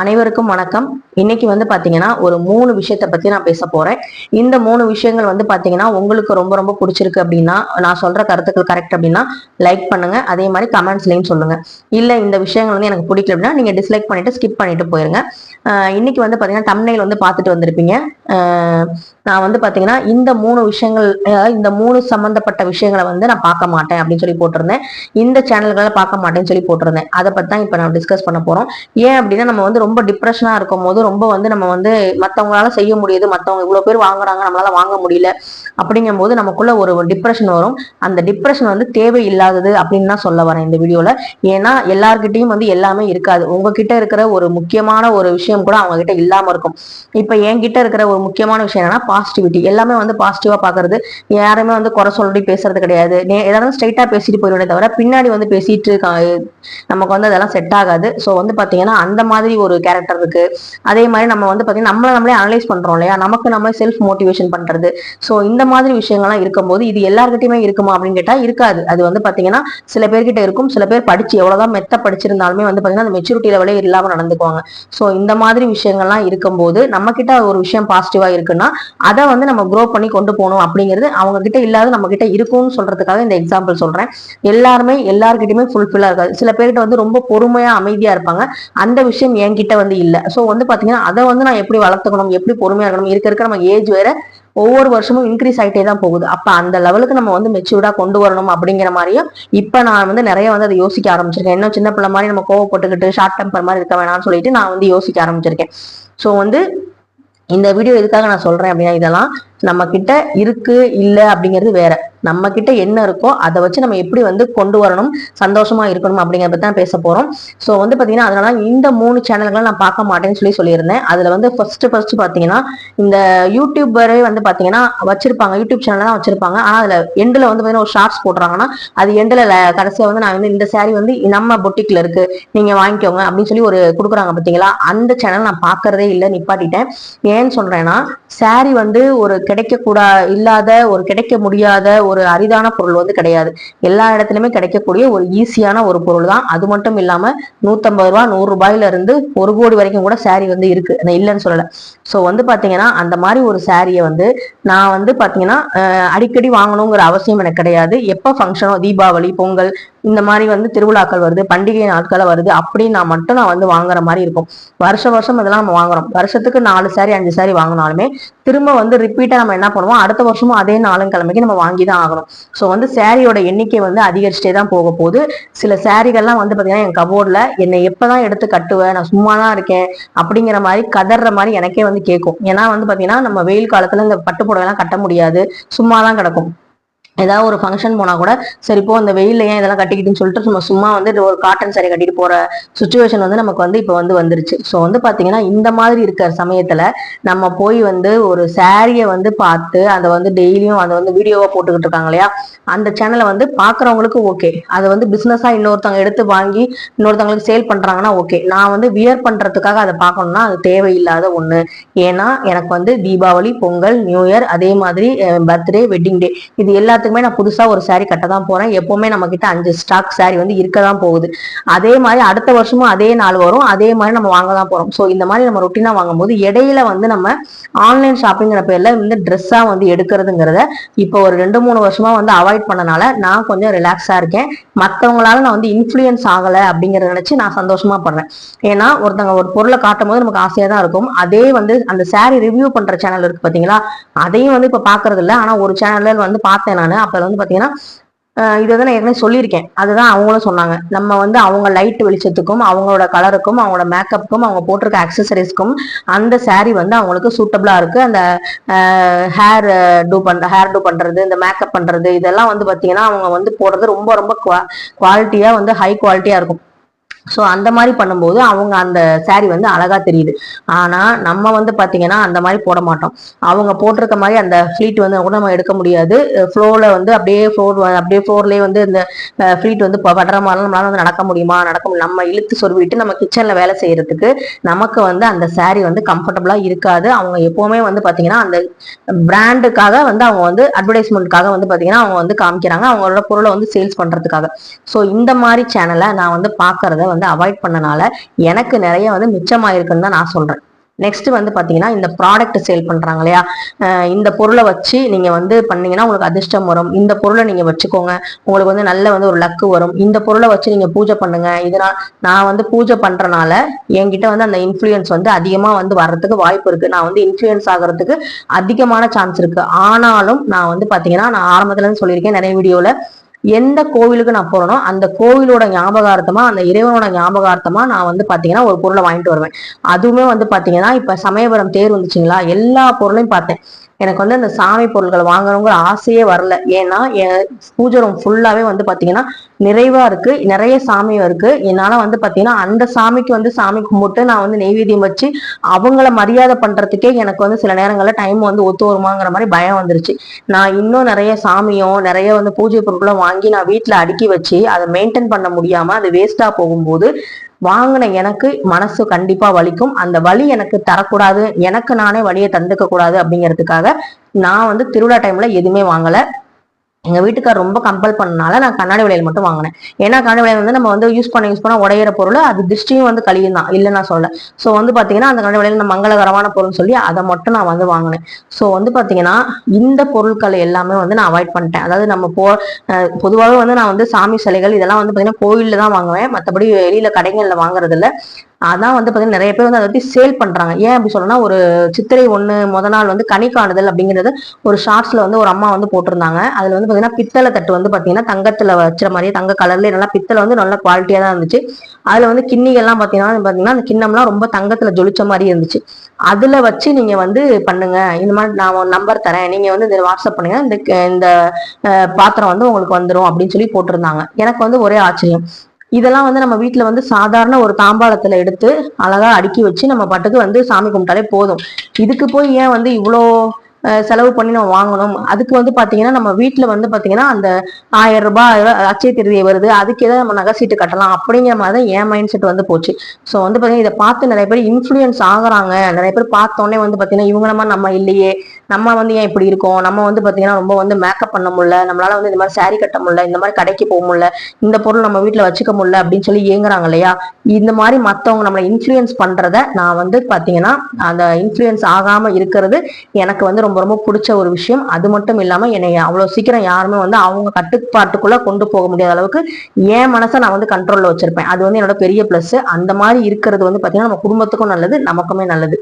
அனைவருக்கும் வணக்கம். இன்னைக்கு வந்து பாத்தீங்கன்னா ஒரு மூணு விஷயத்த பத்தி நான் பேச போறேன். இந்த மூணு விஷயங்கள் வந்து பாத்தீங்கன்னா உங்களுக்கு ரொம்ப ரொம்ப பிடிச்சிருக்கு அப்படின்னா நான் சொல்ற கருத்துக்கள் கரெக்ட் அப்படின்னா லைக் பண்ணுங்க. அதே மாதிரி கமெண்ட்ஸ்லயும் சொல்லுங்க. இல்ல இந்த விஷயங்கள் வந்து எனக்கு பிடிக்கல அப்படின்னா நீங்க டிஸ்லைக் பண்ணிட்டு ஸ்கிப் பண்ணிட்டு போயிருங்க. இன்னைக்கு வந்து பாத்தீங்கன்னா தம்னைல் வந்து பார்த்துட்டு வந்திருப்பீங்க. நான் வந்து பாத்தீங்கன்னா இந்த மூணு விஷயங்கள் அதாவது இந்த மூணு சம்பந்தப்பட்ட விஷயங்களை வந்து நான் பார்க்க மாட்டேன் அப்படின்னு சொல்லி போட்டிருந்தேன். இந்த சேனல்களை பார்க்க மாட்டேன்னு சொல்லி போட்டிருந்தேன். அதை பத்தி தான் இப்போ நம்ம டிஸ்கஸ் பண்ண போறோம். ஏன் அப்படின்னா நம்ம வந்து ரொம்ப டிப்ரெஷனாக இருக்கும் போது ரொம்ப வந்து நம்ம வந்து மற்றவங்களால செய்ய முடியுது மற்றவங்க இவ்வளோ பேர் வாங்குறாங்க நம்மளால வாங்க முடியல அப்படிங்கும் போது நமக்குள்ள ஒரு டிப்ரெஷன் வரும். அந்த டிப்ரெஷன் வந்து தேவையில்லாதது அப்படின்னு தான் சொல்ல வரேன் இந்த வீடியோவில் ஏன்னா எல்லார்கிட்டையும் வந்து எல்லாமே இருக்காது. உங்ககிட்ட இருக்கிற ஒரு முக்கியமான ஒரு விஷயம் கூட அவங்க கிட்ட இல்லாமல் இருக்கும். இப்போ என்கிட்ட இருக்கிற ஒரு முக்கியமான விஷயம் என்னன்னா பாசிட்டிவிட்டி எல்லாமே வந்து பாசிட்டிவாக பார்க்கறது யாருமே வந்து குறை சொல்லி பேசுறது கிடையாது. ஏதாவது ஸ்ட்ரைட்டாக பேசிட்டு போயிடுவேன் தவிர பின்னாடி வந்து பேசிட்டு நமக்கு வந்து அதெல்லாம் செட் ஆகாது. ஸோ வந்து பார்த்தீங்கன்னா அந்த மாதிரி ஒரு கேரக்டர் இருக்கு. அதே மாதிரி நம்ம வந்து பார்த்தீங்கன்னா நம்மள நம்மளே அனலைஸ் பண்றோம் இல்லையா? நமக்கு நம்மளே செல்ஃப் மோட்டிவேஷன் பண்றது. ஸோ இந்த மாதிரி விஷயங்கள்லாம் இருக்கும்போது இது எல்லாருக்கிட்டையுமே இருக்குமா அப்படின்னு கேட்டா இருக்காது. அது வந்து பாத்தீங்கன்னா சில பேர்கிட்ட இருக்கும். சில பேர் படிச்சு எவ்வளவுதான் மெத்த படிச்சிருந்தாலுமே வந்து பாத்தீங்கன்னா அந்த மெச்சூரிட்டி லெவலே இல்லாம நடந்துக்குவாங்க. ஸோ இந்த மாதிரி விஷயங்கள்லாம் இருக்கும்போது நம்ம கிட்ட ஒரு விஷயம் பாசிட்டிவா இருக்குன்னா அதை வந்து நம்ம க்ரோ பண்ணி கொண்டு போகணும் அப்படிங்கிறது அவங்க கிட்ட இல்லாத நம்ம கிட்ட இருக்கும்னு சொல்றதுக்காக இந்த எக்ஸாம்பிள் சொல்றேன். எல்லாருமே எல்லாருக்கிட்டையுமே ஃபுல்ஃபில்லா இருக்காது. சில பேர்கிட்ட வந்து ரொம்ப பொறுமையா அமைதியா இருப்பாங்க. அந்த விஷயம் என்கிட்ட வந்து இல்ல. சோ வந்து பாத்தீங்கன்னா அதை வந்து நான் எப்படி வளர்த்துக்கணும் எப்படி பொறுமையா இருக்கணும் இருக்க இருக்க நம்ம ஏஜ் வேற ஒவ்வொரு வருஷமும் இன்க்ரீஸ் ஆயிட்டே தான் போகுது. அப்போ அந்த லெவலுக்கு நம்ம வந்து மெச்சூர்டா கொண்டு வரணும் அப்படிங்கிற மாதிரியும் இப்ப நான் வந்து நிறைய வந்து அதை யோசிக்க ஆரம்பிச்சிருக்கேன். இன்னும் சின்ன பிள்ளை மாதிரி நம்ம கோவப்பட்டுக்கிட்டு ஷார்ட் டெம்பர் மாதிரி இருக்க வேணாம்னு சொல்லிட்டு நான் வந்து யோசிக்க ஆரம்பிச்சிருக்கேன். சோ வந்து இந்த வீடியோ எதுக்காக நான் சொல்றேன் அப்படின்னா இதெல்லாம் நம்ம கிட்ட இருக்கு இல்லை அப்படிங்கிறது வேற. நம்ம கிட்ட என்ன இருக்கோ அதை வச்சு நம்ம எப்படி வந்து கொண்டு வரணும் சந்தோஷமா இருக்கணும் அப்படிங்கிறத தான் பேச போறோம். ஸோ வந்து பாத்தீங்கன்னா அதனால இந்த மூணு சேனல்களை நான் பார்க்க மாட்டேன்னு சொல்லி சொல்லியிருந்தேன். அதுல வந்து ஃபர்ஸ்ட் ஃபர்ஸ்ட் பாத்தீங்கன்னா இந்த யூடியூபரே வந்து பாத்தீங்கன்னா வச்சிருப்பாங்க. யூடியூப் சேனல் தான் வச்சிருப்பாங்க. ஆனா அதுல எண்டுல வந்து பாத்தீங்கன்னா ஒரு ஷார்ட்ஸ் போடுறாங்கன்னா அது எண்டில் கடைசியா வந்து நான் வந்து இந்த saree வந்து நம்ம பொட்டிக்ல இருக்கு. நீங்க வாங்கிக்கோங்க அப்படின்னு சொல்லி ஒரு கொடுக்குறாங்க பாத்தீங்களா? அந்த சேனல் நான் பாக்குறதே இல்லை நிப்பாட்டிட்டேன். ஏன்னு சொல்றேன்னா saree வந்து ஒரு கிடைக்கக்கூடா இல்லாத ஒரு கிடைக்க முடியாத ஒரு அரிதான பொருள் வந்து கிடையாது. எல்லா இடத்துலயுமே கிடைக்கக்கூடிய ஒரு ஈஸியான ஒரு பொருள் தான் அது மட்டும் இல்லாம நூத்தம்பது ரூபா நூறு ரூபாயில இருந்து ஒரு கோடி வரைக்கும் கூட saree வந்து இருக்கு. நான் இல்லைன்னு சொல்லல. சோ வந்து பாத்தீங்கன்னா அந்த மாதிரி ஒரு சாரியை வந்து நான் வந்து பாத்தீங்கன்னா அடிக்கடி வாங்கணுங்கிற அவசியம் எனக்கு கிடையாது. எப்போ ஃபங்க்ஷனோ தீபாவளி பொங்கல் இந்த மாதிரி வந்து திருவிழாக்கள் வருது பண்டிகை நாட்களை வருது அப்படின்னு நான் மட்டும் நான் வந்து வாங்குற மாதிரி இருக்கும். வருஷ வருஷம் இதெல்லாம் நம்ம வாங்குறோம். வருஷத்துக்கு நாலு சாரி அஞ்சு சாரி வாங்கினாலுமே திரும்ப வந்து ரிப்பீட்டா நம்ம என்ன பண்ணுவோம்? அடுத்த வருஷமும் அதே நாளும் கிழமைக்கு நம்ம வாங்கி தான் ஆகணும். ஸோ வந்து சாரியோட எண்ணிக்கை வந்து அதிகரிச்சுட்டே தான் போக போகுது. சில சாரிகள்லாம் வந்து பாத்தீங்கன்னா என் கபோர்ட்ல என்னை எப்பதான் எடுத்து கட்டுவேன்? நான் சும்மா தான் இருக்கேன். அப்படிங்கிற மாதிரி கதற மாதிரி எனக்கே வந்து கேட்கும் ஏன்னா வந்து பாத்தீங்கன்னா நம்ம வெயில் காலத்துல இந்த பட்டு புடவைலாம் கட்ட முடியாது. சும்மா தான் கிடக்கும். ஏதாவது ஒரு ஃபங்க்ஷன் போனா கூட சரி இப்போ அந்த வெயில்ல ஏன் இதெல்லாம் கட்டிக்கிட்டுன்னு சொல்லிட்டு சும்மா சும்மா வந்து ஒரு காட்டன் saree கட்டிட்டு போற சுச்சுவேஷன் வந்து நமக்கு வந்து இப்போ வந்து வந்துருச்சு. ஸோ வந்து பாத்தீங்கன்னா இந்த மாதிரி இருக்கிற சமயத்துல நம்ம போய் வந்து ஒரு சாரியை வந்து பார்த்து அதை வந்து டெய்லியும் அதை வந்து வீடியோவா போட்டுக்கிட்டு இருக்காங்க இல்லையா? அந்த சேனலை வந்து பாக்குறவங்களுக்கு ஓகே அதை வந்து பிசினஸா இன்னொருத்தவங்க எடுத்து வாங்கி இன்னொருத்தவங்களுக்கு சேல் பண்றாங்கன்னா ஓகே நான் வந்து வியர் பண்றதுக்காக அதை பார்க்கணும்னா அது தேவையில்லாத ஒண்ணு. ஏன்னா எனக்கு வந்து தீபாவளி பொங்கல் நியூ இயர் அதே மாதிரி பர்த்டே வெட்டிங் டே இது எல்லாத்துக்குமே நான் புதுசா ஒரு saree கட்ட தான் போறேன். எப்பவுமே நம்ம கிட்ட அஞ்சு ஸ்டாக் saree வந்து இருக்க தான் போகுது. அதே மாதிரி அடுத்த வருஷமும் அதே நாள் வரும். அதே மாதிரி நம்ம வாங்க தான் போறோம். ஸோ இந்த மாதிரி நம்ம ரொட்டீனா வாங்கும்போது இடையில வந்து நம்ம ஆன்லைன் ஷாப்பிங்கிற பேர்ல வந்து ட்ரெஸ்ஸா வந்து எடுக்கிறதுங்கிறத இப்போ ஒரு ரெண்டு மூணு வருஷமா வந்து அவாய்ட் பண்ணனால நான் கொஞ்சம் ரிலாக்ஸா இருக்கேன். மத்தவங்களால நான் வந்து இன்ஃப்ளூயன்ஸ் ஆகல அப்படிங்கறத நினைச்சு நான் சந்தோஷமா படுறேன். ஏன்னா ஒருத்தவங்க ஒரு பொருளை காட்டும் போது நமக்கு ஆசையா தான் இருக்கும். அதே வந்து அந்த saree ரிவ்யூ பண்ற சேனல் இருக்கு பாத்தீங்களா? அதையும் வந்து இப்ப பாக்குறது இல்ல ஆனா ஒரு சேனல்ல வந்து பார்த்தேன் நான். அப்போ வந்து பார்த்தீங்கன்னா அஹ் இது வந்து நான் ஏற்கனவே சொல்லியிருக்கேன். அதுதான் அவங்களும் சொன்னாங்க. நம்ம வந்து அவங்க லைட் வெளிச்சத்துக்கும் அவங்களோட கலருக்கும் அவங்களோட மேக்கப்புக்கும் அவங்க போட்டிருக்க அக்சசரிஸ்க்கும் அந்த சாரீ வந்து அவங்களுக்கு சூட்டபிளாக இருக்கு. அந்த ஹேர் டூ பண்ற ஹேர் டூ பண்றது இந்த மேக்கப் பண்றது இதெல்லாம் வந்து பார்த்தீங்கன்னா அவங்க வந்து போடுறது ரொம்ப ரொம்ப குவா குவாலிட்டியாக வந்து ஹை குவாலிட்டியாக இருக்கும். ஸோ அந்த மாதிரி பண்ணும்போது அவங்க அந்த saree வந்து அழகா தெரியுது. ஆனால் நம்ம வந்து பார்த்தீங்கன்னா அந்த மாதிரி போட மாட்டோம். அவங்க போட்டிருக்க மாதிரி அந்த ஃப்ளீட் வந்து கூட நம்ம எடுக்க முடியாது. ஃப்ளோரில் வந்து அப்படியே ஃப்ளோர் அப்படியே ஃப்ளோர்லேயே வந்து இந்த ஃப்ளீட் வந்து ப- படுற மாதிரிலாம் நம்மளால வந்து நடக்க முடியுமா? நடக்க முடியும் நம்ம இழுத்து சொருவிட்டு நம்ம கிச்சனில் வேலை செய்யறதுக்கு நமக்கு வந்து அந்த saree வந்து கம்ஃபர்டபுளாக இருக்காது. அவங்க எப்போவுமே வந்து பார்த்தீங்கன்னா அந்த பிராண்டுக்காக வந்து அவங்க வந்து அட்வர்டைஸ்மெண்ட்காக வந்து பார்த்தீங்கன்னா அவங்க வந்து காமிக்கிறாங்க. அவங்களோட பொருளை வந்து சேல்ஸ் பண்ணுறதுக்காக ஸோ இந்த மாதிரி சேனலை நான் வந்து பார்க்கறத வந்து அவாய்ட் பண்ணனால எனக்கு நிறைய வந்து மிச்சமாயிருக்குன்னு தான் நான் சொல்றேன். நெக்ஸ்ட் வந்து பாத்தீங்கன்னா இந்த ப்ராடக்ட் சேல் பண்றாங்க இல்லையா? இந்த பொருளை வச்சு நீங்க வந்து பண்ணீங்கன்னா உங்களுக்கு அதிர்ஷ்டம் வரும். இந்த பொருளை நீங்க வச்சுக்கோங்க. உங்களுக்கு வந்து நல்ல வந்து ஒரு லக்கு வரும். இந்த பொருளை வச்சு நீங்க பூஜை பண்ணுங்க. இதனால் நான் வந்து பூஜை பண்றனால என்கிட்ட வந்து அந்த இன்ஃப்ளூயன்ஸ் வந்து அதிகமா வந்து வர்றதுக்கு வாய்ப்பு இருக்கு. நான் வந்து இன்ஃப்ளூயன்ஸ் ஆகிறதுக்கு அதிகமான சான்ஸ் இருக்கு. ஆனாலும் நான் வந்து பாத்தீங்கன்னா நான் ஆரம்பத்துல இருந்து சொல்லியிருக்கேன் நிறைய வீடியோல எந்த கோவிலுக்கு நான் போறேனோ அந்த கோவிலோட ஞாபகார்த்தமா அந்த இறைவனோட ஞாபகார்த்தமா நான் வந்து பாத்தீங்கன்னா ஒரு பொருளை வாங்கிட்டு வருவேன். அதுவுமே வந்து பாத்தீங்கன்னா இப்ப சமயபுரம் தேர் வந்துச்சுங்களா? எல்லா பொருளையும் பார்த்தேன். எனக்கு வந்து அந்த சாமி பொருட்கள் வாங்கணுங்கிற ஆசையே வரல. ஏன்னா என் பூஜை ரூம் ஃபுல்லாவே வந்து பாத்தீங்கன்னா நிறைவா இருக்கு நிறைய சாமியும் இருக்கு. என்னால வந்து பாத்தீங்கன்னா அந்த சாமிக்கு வந்து சாமி கும்பிட்டு நான் வந்து நெய்வேதியம் வச்சு அவங்கள மரியாதை பண்றதுக்கே எனக்கு வந்து சில நேரங்கள்ல டைம் வந்து ஒத்து வருமாங்கிற மாதிரி பயம் வந்துருச்சு. நான் இன்னும் நிறைய சாமியும் நிறைய வந்து பூஜை பொருட்களும் வாங்கி நான் வீட்டுல அடுக்கி வச்சு அதை மெயின்டைன் பண்ண முடியாம அது வேஸ்டா போகும்போது வாங்கின எனக்கு மனசு கண்டிப்பா வலிக்கும். அந்த வலி எனக்கு தரக்கூடாது. எனக்கு நானே வழியை தந்துக்க கூடாது அப்படிங்கிறதுக்காக நான் வந்து திருவிழா டைம்ல எதுவுமே வாங்கல. எங்க வீட்டுக்கார் ரொம்ப கம்பல் பண்ணனால நான் கண்ணாடி விலையில் மட்டும் வாங்கினேன். ஏன்னா கண்ணாடி விலையில் வந்து நம்ம வந்து யூஸ் பண்ண யூஸ் பண்ண உடையிற பொருள் அது திருஷ்டியும் வந்து கழியும் தான் இல்லை நான் சொல்ல ஸோ வந்து பார்த்தீங்கன்னா அந்த கண்ணாடி விலையில் நம்ம மங்களகரமான பொருள்னு சொல்லி அதை மட்டும் நான் வந்து வாங்கினேன். ஸோ வந்து பார்த்தீங்கன்னா இந்த பொருட்களை எல்லாமே வந்து நான் அவாய்ட் பண்ணிட்டேன். அதாவது நம்ம போ பொதுவாகவே வந்து நான் வந்து சாமி சிலைகள் இதெல்லாம் வந்து பார்த்தீங்கன்னா கோயிலில் தான் வாங்குவேன். மற்றபடி வெளியில் கடைகளில் வாங்குறது அதான் வந்து பார்த்தீங்கன்னா நிறைய பேர் வந்து அதை பத்தி சேல் பண்றாங்க. ஏன் அப்படி சொல்லணும்னா ஒரு சித்திரை ஒண்ணு முத நாள் வந்து கனி காணுதல் அப்படிங்கிறது ஒரு ஷார்ட்ஸ்ல வந்து ஒரு அம்மா வந்து போட்டிருந்தாங்க. அதுல வந்து பாத்தீங்கன்னா பித்தளை தட்டு வந்து பாத்தீங்கன்னா தங்கத்துல வச்சுற மாதிரியே தங்க கலர்ல நல்லா பித்தளை வந்து நல்ல குவாலிட்டியா தான் இருந்துச்சு. அதுல வந்து கிண்ணிகள்லாம் பாத்தீங்கன்னா பாத்தீங்கன்னா அந்த கிண்ணம்லாம் ரொம்ப தங்கத்துல ஜொலிச்ச மாதிரி இருந்துச்சு. அதுல வச்சு நீங்க வந்து பண்ணுங்க. இந்த மாதிரி நான் நம்பர் தரேன். நீங்க வந்து இந்த வாட்ஸ்அப் பண்ணுங்க. இந்த இந்த பாத்திரம் வந்து உங்களுக்கு வந்துடும் அப்படின்னு சொல்லி போட்டிருந்தாங்க. எனக்கு வந்து ஒரே ஆச்சரியம். இதெல்லாம் வந்து நம்ம வீட்டில் வந்து சாதாரண ஒரு தாம்பாளத்தில் எடுத்து அழகாக அடுக்கி வச்சு நம்ம பாட்டுக்கு வந்து சாமி கும்பிட்டாலே போதும். இதுக்கு போய் ஏன் வந்து இவ்வளோ செலவு பண்ணி நம்ம வாங்கணும். அதுக்கு வந்து பாத்தீங்கன்னா நம்ம வீட்டுல வந்து பாத்தீங்கன்னா அந்த ஆயிரம் ரூபாய் அச்சய திருதியை வருது. அதுக்கு ஏதாவது நம்ம நகை சீட்டு கட்டலாம். அப்படிங்கிற மாதிரி தான் என் மைண்ட் செட் வந்து போச்சு. ஸோ வந்து பாத்தீங்கன்னா இதை பார்த்து நிறைய பேர் இன்ஃப்ளூயன்ஸ் ஆகுறாங்க. நிறைய பேர் பார்த்தோன்னே வந்து பாத்தீங்கன்னா இவங்க நம்ம நம்ம இல்லையே. நம்ம வந்து ஏன் இப்படி இருக்கோம்? நம்ம வந்து பாத்தீங்கன்னா ரொம்ப வந்து மேக்கப் பண்ண முடியல. நம்மளால வந்து இந்த மாதிரி சாரி கட்ட முடியல. இந்த மாதிரி கடைக்கு போக முடியல. இந்த பொருள் நம்ம வீட்டுல வச்சுக்க முடியல அப்படின்னு சொல்லி ஏங்குறாங்க இல்லையா? இந்த மாதிரி மத்தவங்க நம்மளை இன்ஃபுளுயன்ஸ் பண்றத நான் வந்து பாத்தீங்கன்னா அந்த இன்ஃப்ளூயன்ஸ் ஆகாம இருக்கிறது எனக்கு வந்து ரொம்ப ரொம்ப பிடிச்ச ஒரு விஷயம். அது மட்டும் இல்லாமல் என்னை அவ்வளோ சீக்கிரம் யாருமே வந்து அவங்க கட்டுப்பாட்டுக்குள்ளே கொண்டு போக முடியாத அளவுக்கு என் மனசை நான் வந்து கண்ட்ரோலில் வச்சிருப்பேன். அது வந்து என்னோட பெரிய ப்ளஸ்ஸு அந்த மாதிரி இருக்கிறது வந்து பார்த்தீங்கன்னா நம்ம குடும்பத்துக்கும் நல்லது நமக்குமே நல்லது.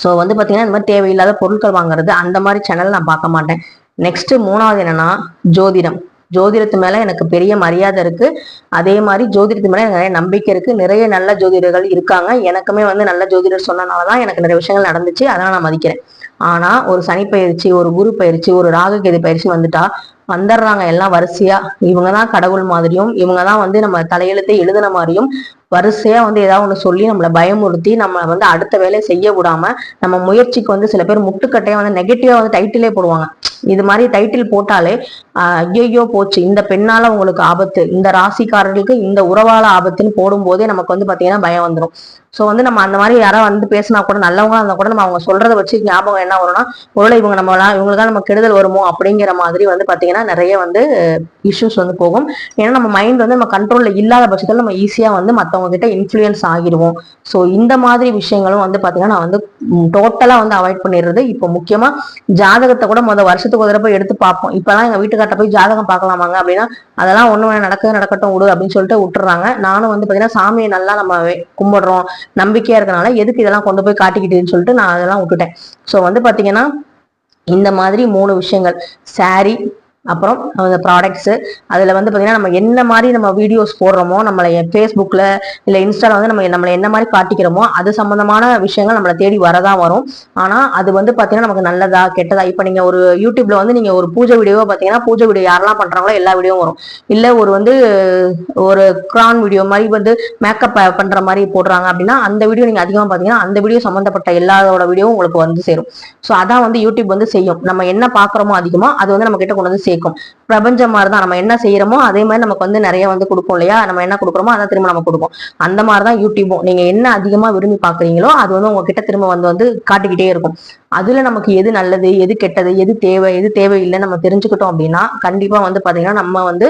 ஸோ வந்து பார்த்தீங்கன்னா இந்த மாதிரி தேவையில்லாத பொருட்கள் வாங்குறது அந்த மாதிரி சேனல் நான் பார்க்க மாட்டேன். நெக்ஸ்ட் மூணாவது என்னன்னா ஜோதிடம். ஜோதிடத்து மேல எனக்கு பெரிய மரியாதை இருக்கு. அதே மாதிரி ஜோதிடத்து மேல எனக்கு நிறைய நம்பிக்கை இருக்கு. நிறைய நல்ல ஜோதிடர்கள் இருக்காங்க. எனக்குமே வந்து நல்ல ஜோதிடர் சொன்னனாலதான் எனக்கு நிறைய விஷயங்கள் நடந்துச்சு. அதெல்லாம் நான் மதிக்கிறேன். ஆனா ஒரு சனி பயிற்சி ஒரு குரு பயிற்சி ஒரு ராகுகேது பயிற்சி வந்துட்டா வந்துடுறாங்க எல்லாம் வரிசையா. இவங்க தான் கடவுள் மாதிரியும் இவங்க தான் வந்து நம்ம தலையெழுத்தை எழுதின மாதிரியும் வரிசையாக வந்து ஏதாவது ஒன்று சொல்லி நம்மளை பயமுறுத்தி நம்ம வந்து அடுத்த வேலையை செய்ய விடாம நம்ம முயற்சிக்கு வந்து சில பேர் முட்டுக்கட்டையாக வந்து நெகட்டிவாக வந்து டைட்டிலே போடுவாங்க. இது மாதிரி டைட்டில் போட்டாலே ஐயோ போச்சு. இந்த பெண்ணால உங்களுக்கு ஆபத்து. இந்த ராசிக்காரர்களுக்கு இந்த உறவால ஆபத்துன்னு போடும்போதே நமக்கு வந்து பாத்தீங்கன்னா பயம் வந்துடும் ஸோ வந்து நம்ம அந்த மாதிரி யாராவது வந்து பேசினா கூட நல்லவங்களா இருந்தால் கூட நம்ம அவங்க சொல்றதை வச்சு ஞாபகம் என்ன வரும்னா ஒருவேளை இவங்க நம்ம இவங்களுக்கு நம்ம கெடுதல் வருமோ அப்படிங்கிற மாதிரி வந்து பாத்தீங்கன்னா நிறைய வந்து இஷ்யூஸ் வந்து போகும். ஏன்னா நம்ம மைண்ட் வந்து நம்ம கண்ட்ரோல்ல இல்லாத பட்சத்தில் நம்ம ஈஸியா வந்து மற்றவங்க கிட்ட இன்ஃப்ளூயன்ஸ் ஆகிடுவோம். ஸோ இந்த மாதிரி விஷயங்களும் வந்து பார்த்தீங்கன்னா நான் வந்து டோட்டலாக வந்து அவாய்ட் பண்ணிடுறது. இப்போ முக்கியமாக ஜாதகத்தை கூட முதல் வருஷத்துக்கு ஒரு தடவை எடுத்து பார்ப்போம். இப்போலாம் எங்கள் வீட்டுக்கார்ட்ட போய் ஜாதகம் பார்க்கலாமாங்க? அப்படின்னா அதெல்லாம் ஒன்று வேணா நடக்க நடக்கட்டும் விடு அப்படின்னு சொல்லிட்டு விட்டுறாங்க. நானும் வந்து பார்த்தீங்கன்னா சாமியை நல்லா நம்ம கும்பிடுறோம். நம்பிக்கையாக இருக்கனால எதுக்கு இதெல்லாம் கொண்டு போய் காட்டிக்கிட்டுன்னு சொல்லிட்டு நான் அதெல்லாம் விட்டுட்டேன். ஸோ வந்து பார்த்தீங்கன்னா இந்த மாதிரி மூணு விஷயங்கள். சாரி அப்புறம் அந்த ப்ராடக்ட்ஸ் அதில் வந்து பார்த்தீங்கன்னா நம்ம என்ன மாதிரி நம்ம வீடியோஸ் போடுறோமோ நம்மளை ஃபேஸ்புக்கில் இல்லை இன்ஸ்டாவில் வந்து நம்ம நம்மளை என்ன மாதிரி காட்டிக்கிறோமோ அது சம்மந்தமான விஷயங்கள் நம்மளை தேடி வரதான் வரும். ஆனால் அது வந்து பார்த்தீங்கன்னா நமக்கு நல்லதா கெட்டதா இப்போ நீங்கள் ஒரு யூடியூப்பில் வந்து நீங்கள் ஒரு பூஜை வீடியோவை பார்த்தீங்கன்னா பூஜை வீடியோ யாரெல்லாம் பண்ணுறாங்களோ எல்லா வீடியோவும் வரும். இல்லை ஒரு வந்து ஒரு க்ரான் வீடியோ மாதிரி வந்து மேக்கப் பண்ணுற மாதிரி போடுறாங்க அப்படின்னா அந்த வீடியோ நீங்கள் அதிகமாக பார்த்தீங்கன்னா அந்த வீடியோ சம்மந்தப்பட்ட எல்லாரோட வீடியோவும் உங்களுக்கு வந்து சேரும். ஸோ அதான் வந்து யூடியூப் வந்து செய்யும். நம்ம என்ன பார்க்குறோமோ அதிகமாக அது வந்து நம்ம கிட்ட கொண்டு வந்து சேர்க்கும். பிரபஞ்சம் மாதிரி தான் நம்ம என்ன செய்யறோமோ அதே மாதிரி நமக்கு வந்து நிறைய வந்து கொடுக்கும் இல்லையா? நம்ம என்ன கொடுக்குறோமோ அதான் திரும்ப நம்ம கொடுக்கும் அந்த மாதிரி தான் யூடியூபும். நீங்க என்ன அதிகமா விரும்பி பாக்குறீங்களோ அது வந்து உங்ககிட்ட திரும்ப வந்து வந்து காட்டிக்கிட்டே இருக்கும். அதுல நமக்கு எது நல்லது எது கெட்டது எது தேவை எது தேவையில்லை நம்ம தெரிஞ்சுக்கிட்டோம் அப்படின்னா கண்டிப்பா வந்து பாத்தீங்கன்னா நம்ம வந்து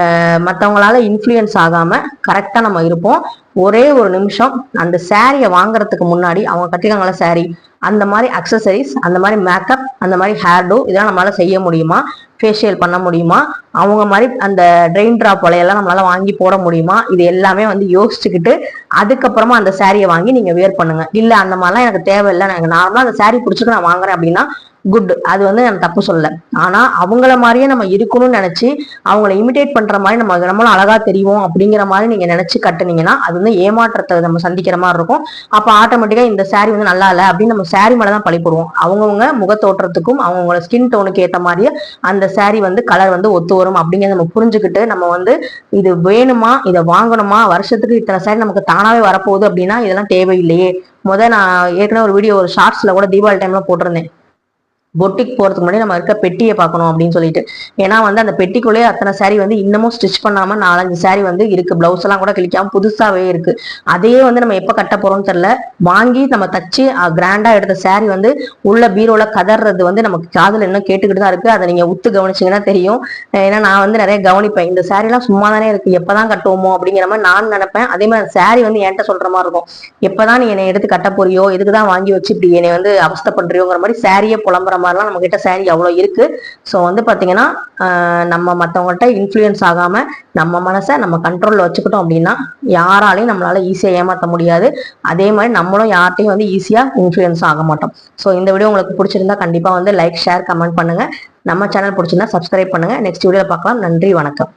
ஆஹ் மத்தவங்களால இன்ஃப்ளூயன்ஸ் ஆகாம கரெக்டா நம்ம இருப்போம். ஒரே ஒரு நிமிஷம் அந்த சாரியை வாங்குறதுக்கு முன்னாடி அவங்க கட்டிருக்காங்களா சாரி அந்த மாதிரி அக்சசரிஸ் அந்த மாதிரி மேக்கப் அந்த மாதிரி ஹேர்டோ இதெல்லாம் நம்மளால செய்ய முடியுமா? ஃபேஷியல் பண்ண முடியுமா? அவங்க மாதிரி அந்த ட்ரெயின் ட்ராப் வலையெல்லாம் நம்மளால வாங்கி போட முடியுமா? இது எல்லாமே வந்து யோசிச்சுக்கிட்டு அதுக்கப்புறமா அந்த சாரியை வாங்கி நீங்க வேர் பண்ணுங்க. இல்ல அந்த மாதிரிலாம் எனக்கு தேவையில்லை. எனக்கு நார்மலா அந்த சாரி பிடிச்சிட்டு நான் வாங்குறேன் அப்படின்னா குட் அது வந்து நான் தப்பு சொல்லல. ஆனா அவங்கள மாதிரியே நம்ம இருக்கணும்னு நினைச்சு அவங்கள இமிடேட் பண்ற மாதிரி நம்ம நம்மளும் அழகா தெரியும் அப்படிங்கிற மாதிரி நீங்க நினைச்சு கட்டுனீங்கன்னா அது வந்து ஏமாற்றத்தை நம்ம சந்திக்கிற மாதிரி இருக்கும். அப்ப ஆட்டோமேட்டிக்கா இந்த saree வந்து நல்லா இல்லை அப்படின்னு நம்ம சாரி மேலதான் பழி போடுவோம். அவங்கவுங்க முகத்தோற்றத்துக்கும் அவங்கவுங்களோட ஸ்கின் டோனுக்கு ஏத்த மாதிரியே அந்த சாரி வந்து கலர் வந்து ஒத்து வரும் அப்படிங்கிறத நம்ம புரிஞ்சுக்கிட்டு நம்ம வந்து இது வேணுமா இதை வாங்கணுமா வருஷத்துக்கு இத்தனை சாரி நமக்கு தானாவே வரப்போகுது அப்படின்னா இதெல்லாம் தேவையில்லையே. முத நான் ஏற்கனவே ஒரு வீடியோ ஒரு ஷார்ட்ஸ்ல கூட தீபாவளி டைம்ல போட்டிருந்தேன். பொட்டிக் போறதுக்கு முன்னாடி நம்ம இருக்க பெட்டியை பார்க்கணும் அப்படின்னு சொல்லிட்டு. ஏன்னா வந்து அந்த பெட்டிக்குள்ளேயே அத்தனை சாரி வந்து இன்னமும் ஸ்டிச் பண்ணாம நாலஞ்சு சாரி வந்து இருக்கு. பிளவுஸ் எல்லாம் கூட கிழிக்காம புதுசாவே இருக்கு. அதையே வந்து நம்ம எப்ப கட்ட போறோம்னு தெரியல. வாங்கி நம்ம தச்சு கிராண்டா எடுத்த சாரி வந்து உள்ள பீரோல கதறது வந்து நமக்கு காதுல இன்னும் கேட்டுக்கிட்டு தான் இருக்கு. அதை நீங்க உத்து கவனிச்சீங்கன்னா தெரியும். ஏன்னா நான் வந்து நிறைய கவனிப்பேன். இந்த saree எல்லாம் சும்மா தானே இருக்கு. எப்பதான் கட்டுவோமோ அப்படிங்கிற மாதிரி நான் நினைப்பேன். அதே மாதிரி சாரி வந்து என்கிட்ட சொல்ற மாதிரி இருக்கும். எப்பதான் நீ என்னை எடுத்து கட்ட போறியோ இதுக்குதான் வாங்கி வச்சு இப்படி என்னை வந்து அவஸ்தை பண்றியோங்கிற மாதிரி சாரியே புலம்புற மாதிரிலாம் நம்ம கிட்ட saree அவ்வளவு இருக்கு. ஸோ வந்து பார்த்தீங்கன்னா நம்ம மற்றவங்கள்ட்ட இன்ஃப்ளூயன்ஸ் ஆகாம நம்ம மனசை நம்ம கண்ட்ரோலில் வச்சுக்கிட்டோம் அப்படின்னா யாராலையும் நம்மளால ஈஸியாக ஏமாற்ற முடியாது. அதே மாதிரி நம்மளும் யார்ட்டையும் வந்து ஈஸியாக இன்ஃப்ளூயன்ஸ் ஆக மாட்டோம். ஸோ இந்த வீடியோ உங்களுக்கு பிடிச்சிருந்தா கண்டிப்பாக வந்து லைக் ஷேர் கமெண்ட் பண்ணுங்க. நம்ம சேனல் பிடிச்சிருந்தா சப்ஸ்கிரைப் பண்ணுங்க. நெக்ஸ்ட் வீடியோவில் பார்க்கலாம். நன்றி வணக்கம்.